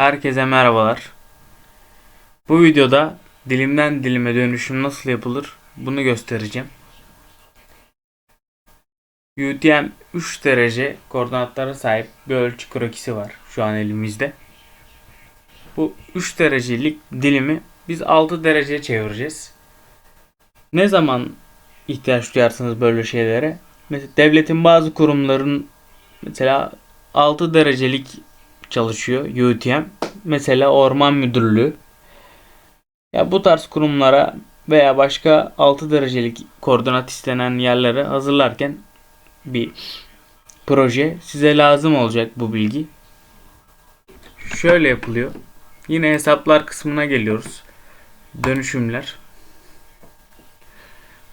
Herkese merhabalar. Bu videoda dilimden dilime dönüşüm nasıl yapılır bunu göstereceğim. UTM 3 derece koordinatlara sahip bir ölçü krokisi var şu an elimizde. Bu 3 derecelik dilimi biz 6 dereceye çevireceğiz. Ne zaman ihtiyaç duyarsınız böyle şeylere? Mesela devletin bazı kurumların mesela 6 derecelik çalışıyor UTM. Mesela Orman Müdürlüğü. Ya bu tarz kurumlara veya başka 6 derecelik koordinat istenen yerlere hazırlarken bir proje size lazım olacak bu bilgi. Şöyle yapılıyor. Yine hesaplar kısmına geliyoruz. Dönüşümler.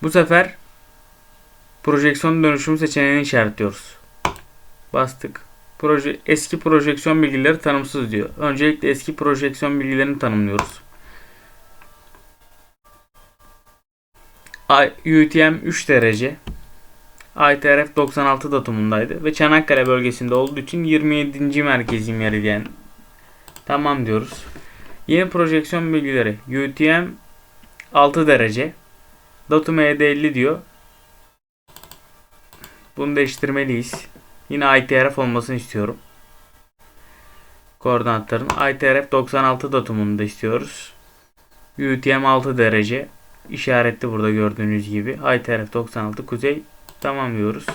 Bu sefer projeksiyon dönüşüm seçeneğini işaretliyoruz. Bastık. Proje, eski projeksiyon bilgileri tanımsız diyor. Öncelikle eski projeksiyon bilgilerini tanımlıyoruz. UTM 3 derece. ITRF 96 datumundaydı ve Çanakkale bölgesinde olduğu için 27. merkezi meridyen. Tamam diyoruz. Yeni projeksiyon bilgileri. UTM 6 derece. Datum ED50 diyor. Bunu değiştirmeliyiz. Yine ITRF olmasını istiyorum. Koordinatların ITRF 96 datumunu da istiyoruz. UTM 6 derece. işaretli burada gördüğünüz gibi. ITRF 96 kuzey. Tamam diyoruz.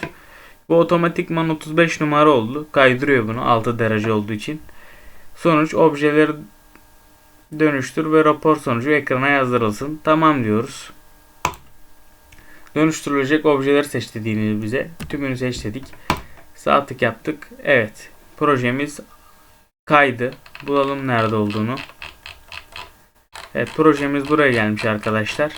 Bu otomatikman 35 numara oldu. Kaydırıyor bunu 6 derece olduğu için. Sonuç objeleri dönüştür ve rapor sonucu ekrana yazdırılsın. Tamam diyoruz. Dönüştürülecek objeleri seç dediğini bize. Tümünü seç dedik. Sağ tık yaptık. Evet. Projemiz kaydı. Bulalım nerede olduğunu. Evet projemiz buraya gelmiş arkadaşlar.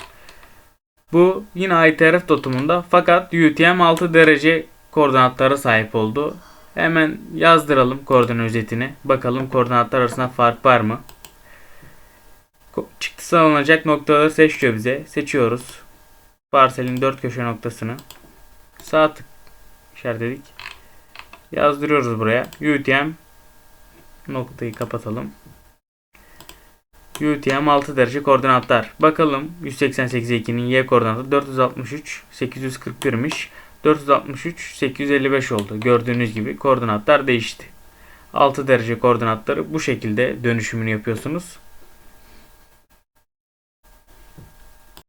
Bu yine ITRF datumunda fakat UTM 6 derece koordinatlara sahip oldu. Hemen yazdıralım koordinat özetini. Bakalım koordinatlar arasında fark var mı? Çıktısı alınacak noktaları seç diyor bize. Seçiyoruz. Parselin dört köşe noktasını. Sağ tık işaretledik. Yazdırıyoruz buraya. UTM noktayı kapatalım. UTM 6 derece koordinatlar. Bakalım 188'e 2'nin y koordinatı 463 841'miş. 463 855 oldu. Gördüğünüz gibi koordinatlar değişti. 6 derece koordinatları bu şekilde dönüşümünü yapıyorsunuz.